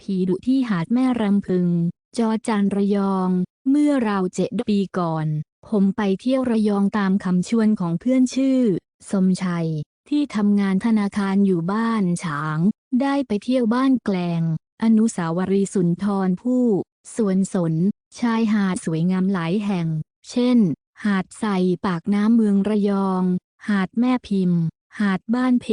ผีดุที่หาดแม่รำพึง จอจันระยอง เมื่อราวเจ็ดปีก่อน ผมไปเที่ยวระยองตามคำชวนของเพื่อนชื่อ สมชัย ที่ทำงานธนาคารอยู่บ้านฉาง ได้ไปเที่ยวบ้านแกลง อนุสาวรีย์สุนทรภู่สวนสน ชายหาดสวยงามหลายแห่ง เช่น หาดใสปากน้ำเมืองระยอง หาดแม่พิมพ์ หาดบ้านเพ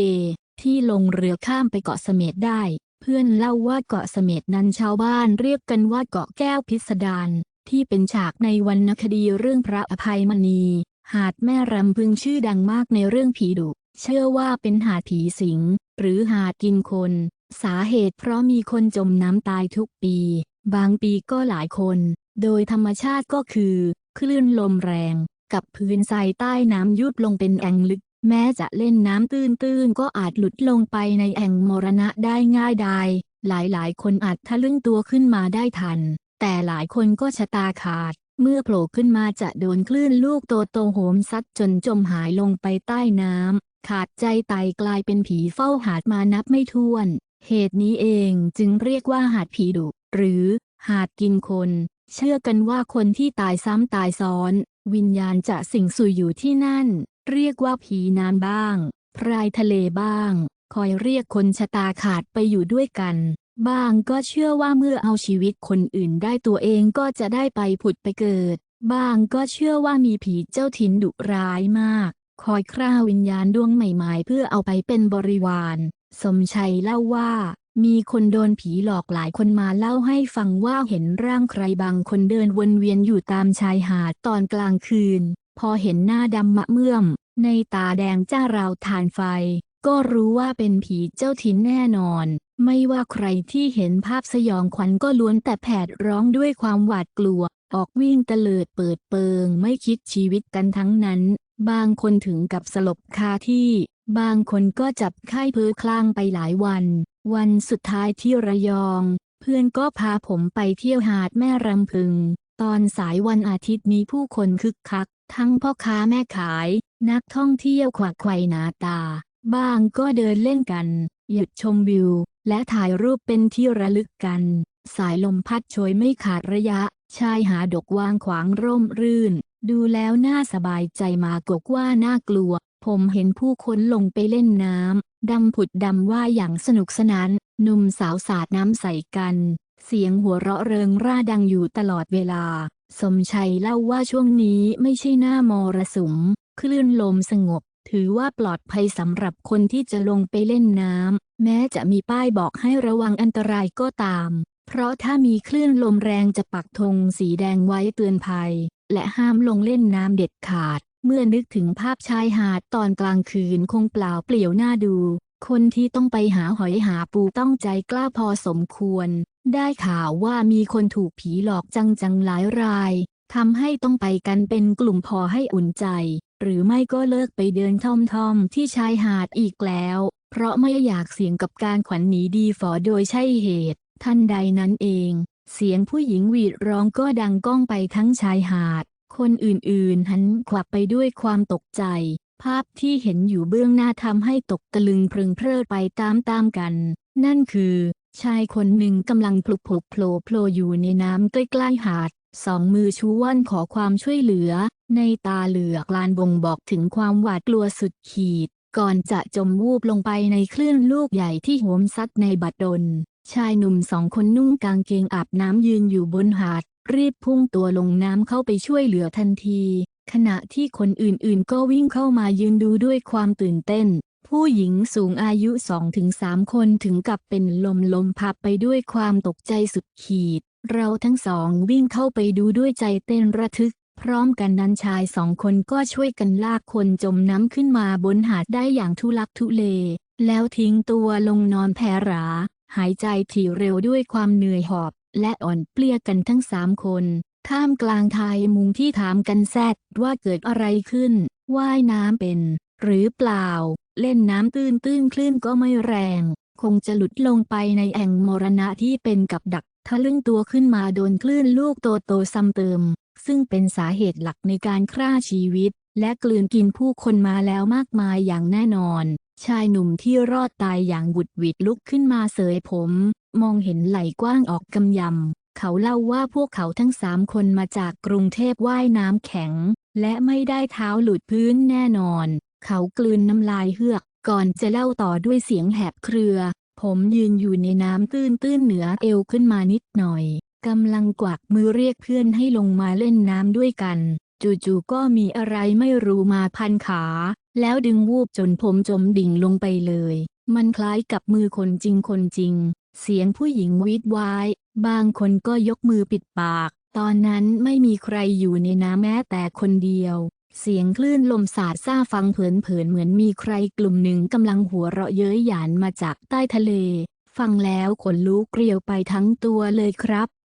ที่ลงเรือข้ามไปเกาะเสม็ดได้ เพื่อนเล่าว่าเกาะเสม็ดนั้นชาวบ้านเรียกกันว่าเกาะแก้วพิสดารที่เป็นฉากในวรรณคดีเรื่องพระอภัยมณี หาดแม่รำพึงชื่อดังมากในเรื่องผีดุเชื่อว่าเป็นหาดผีสิง หรือหาดกินคน สาเหตุเพราะมีคนจมน้ำตายทุกปี บางปีก็หลายคน โดยธรรมชาติก็คือ คลื่นลมแรง กับพื้นทรายใต้น้ำยุบลงเป็นแอ่งลึก แม้จะเล่นน้ำตื้นๆ ก็อาจหลุดลงไปในแอ่งมรณะได้ง่ายดายหลายๆ คนอาจทะลึ่งตัวขึ้นมาได้ทัน แต่หลายคนก็ชะตาขาด เมื่อโผล่ขึ้นมาจะโดนคลื่นลูกโตโตโหมซัดจนจมหายลงไปใต้น้ำ ขาดใจตายกลายเป็นผีเฝ้าหาดมานับไม่ถ้วน เหตุนี้เองจึงเรียกว่าหาดผีดุ หรือ หาดกินคน เชื่อกันว่าคนที่ตายซ้ำตายซ้อน วิญญาณจะสิงสู่อยู่ที่นั่น เรียกว่าผีน้ำบ้าง พรายทะเลบ้าง คอยเรียกคนชะตาขาดไปอยู่ด้วยกัน บ้างก็เชื่อว่าเมื่อเอาชีวิตคนอื่นได้ตัวเองก็จะได้ไปผุดไปเกิด บ้างก็เชื่อว่ามีผีเจ้าถิ่นดุร้ายมาก คอยฆ่าวิญญาณดวงใหม่ๆ เพื่อเอาไปเป็นบริวาร สมชัยเล่าว่ามีคนโดนผีหลอกหลายคนมาเล่าให้ฟังว่าเห็นร่างใครบางคนเดินวนเวียนอยู่ตามชายหาดตอนกลางคืน พอเห็นหน้าดำมะเมื่อม ในตาแดงจ้าราวทานไฟ ก็รู้ว่าเป็นผีเจ้าถิ่นแน่นอน ไม่ว่าใครที่เห็นภาพสยองขวัญก็ล้วนแต่แผดร้องด้วยความหวาดกลัว ออกวิ่งเตลิดเปิดเปิง ไม่คิดชีวิตกันทั้งนั้น บางคนถึงกับสลบคาที่ บางคนก็จับไข้เพ้อคลั่งไปหลายวัน วันสุดท้ายที่ระยอง เพื่อนก็พาผมไปเที่ยวหาดแม่รำพึง ตอนสายวันอาทิตย์มีผู้คนคึกคัก ทั้งพ่อค้าแม่ขาย นักท่องเที่ยวขวักไขว่หนาตา บ้างก็เดินเล่นกัน หยุดชมวิว และถ่ายรูปเป็นที่ระลึกกัน สายลมพัดโชยไม่ขาดระยะ ชายหาดกวางขวางร่มรื่น ดูแล้วน่าสบายใจมากกว่าน่ากลัว ผมเห็นผู้คนลงไปเล่นน้ำดำผุดดำว่ายอย่างสนุกสนาน หนุ่มสาวสาดน้ำใส่กัน เสียงหัวเราะเริงร่าดังอยู่ตลอดเวลา สมชัยเล่าว่าช่วงนี้ไม่ใช่หน้ามรสุม คลื่นลมสงบ ถือว่าปลอดภัยสำหรับคนที่จะลงไปเล่นน้ำ แม้จะมีป้ายบอกให้ระวังอันตรายก็ตาม เพราะถ้ามีคลื่นลมแรงจะปักธงสีแดงไว้เตือนภัย และห้ามลงเล่นน้ำเด็ดขาด เมื่อนึกถึงภาพชายหาดตอนกลางคืนคงเปล่าเปลี่ยวหน้าดู คนที่ต้องไปหาหอยหาปูต้องใจกล้าพอสมควร ได้ข่าวว่ามีคนถูกผีหลอกจังๆหลายรายทำให้ต้องไปกันเป็นกลุ่มพอให้อุ่นใจ หรือไม่ก็เลิกไปเดินท่อมๆที่ชายหาดอีกแล้ว เพราะไม่อยากเสี่ยงกับการขวัญหนีดีฝอโดยใช่เหตุ ท่านใดนั้นเอง เสียงผู้หญิงหวีดร้องก็ดังก้องไปทั้งชายหาด คนอื่นๆหันขวับไปด้วยความตกใจ ภาพที่เห็นอยู่เบื้องหน้าทำให้ตกตะลึงพรึงเพลิดไปตามๆกัน นั่นคือ ชายคนหนึ่งกำลังพลุกพลุกโผล่โผล่อยู่ในน้ำใกล้ๆหาด สองมือชูว่อนขอความช่วยเหลือ ในตาเหลือกลานบ่งบอกถึงความหวาดกลัวสุดขีด ก่อนจะจมวูบลงไปในคลื่นลูกใหญ่ที่โหมซัดในบัดดล ชายหนุ่มสองคนนุ่งกางเกงอาบน้ำยืนอยู่บนหาดรีบพุ่งตัวลงน้ำเข้าไปช่วยเหลือทันที ขณะที่คนอื่นๆ ก็วิ่งเข้ามายืนดูด้วยความตื่นเต้น ผู้หญิงสูงอายุ2-3คนถึงกับเป็นลมลมพับไปด้วยความตกใจสุดขีด เราทั้งสองวิ่งเข้าไปดูด้วยใจเต้นระทึก พร้อมกันนั้นชายสองคนก็ช่วยกันลากคนจมน้ำขึ้นมาบนหาดได้อย่างทุลักทุเล แล้วทิ้งตัวลงนอนแผ่รา หายใจถี่เร็วด้วยความเหนื่อยหอบ และอ่อนเปลี้ยกันทั้งสามคน ท่ามกลางทายมุงที่ถามกันแซดว่าเกิดอะไรขึ้น ว่ายน้ำเป็น หรือเปล่า เล่นน้ำตื้นตื้นคลื่นก็ไม่แรง คงจะหลุดลงไปในแอ่งมรณะที่เป็นกับดักทะลึ่งตัวขึ้นมาโดนคลื่นลูกโตโตๆซ้ำเติม ซึ่งเป็นสาเหตุหลักในการฆ่าชีวิต และกลืนกินผู้คนมาแล้วมากมายอย่างแน่นอน ชายหนุ่มที่รอดตายอย่างบุดหวิดลุกขึ้นมาเสยผม มองเห็นไหล่กว้างออกกำยำ เขาเล่าว่าพวกเขาทั้งสามคนมาจากกรุงเทพว่ายน้ำแข็ง และไม่ได้เท้าหลุดพื้นแน่นอน เขากลืนน้ำลายเฮือก ก่อนจะเล่าต่อด้วยเสียงแหบเครือ ผมยืนอยู่ในน้ำตื้นๆเหนือเอวขึ้นมานิดหน่อยกำลังกวักมือเรียกเพื่อนให้ลงมาเล่นน้ำด้วยกัน จู่ๆก็มีอะไรไม่รู้มาพันขา แล้วดึงวูบจนผมจมดิ่งลงไปเลย มันคล้ายกับมือคนจริงคนจริง เสียงผู้หญิงวีดวาย บางคนก็ยกมือปิดปาก ตอนนั้นไม่มีใครอยู่ในน้ำแม้แต่คนเดียว เสียงคลื่นลมสาดซ่าฟังเผินๆเหมือนมีใครกลุ่มหนึ่งกำลังหัวเราะเย้ยหยานมาจากใต้ทะเล ฟังแล้วขนลุกเกลียวไปทั้งตัวเลยครับ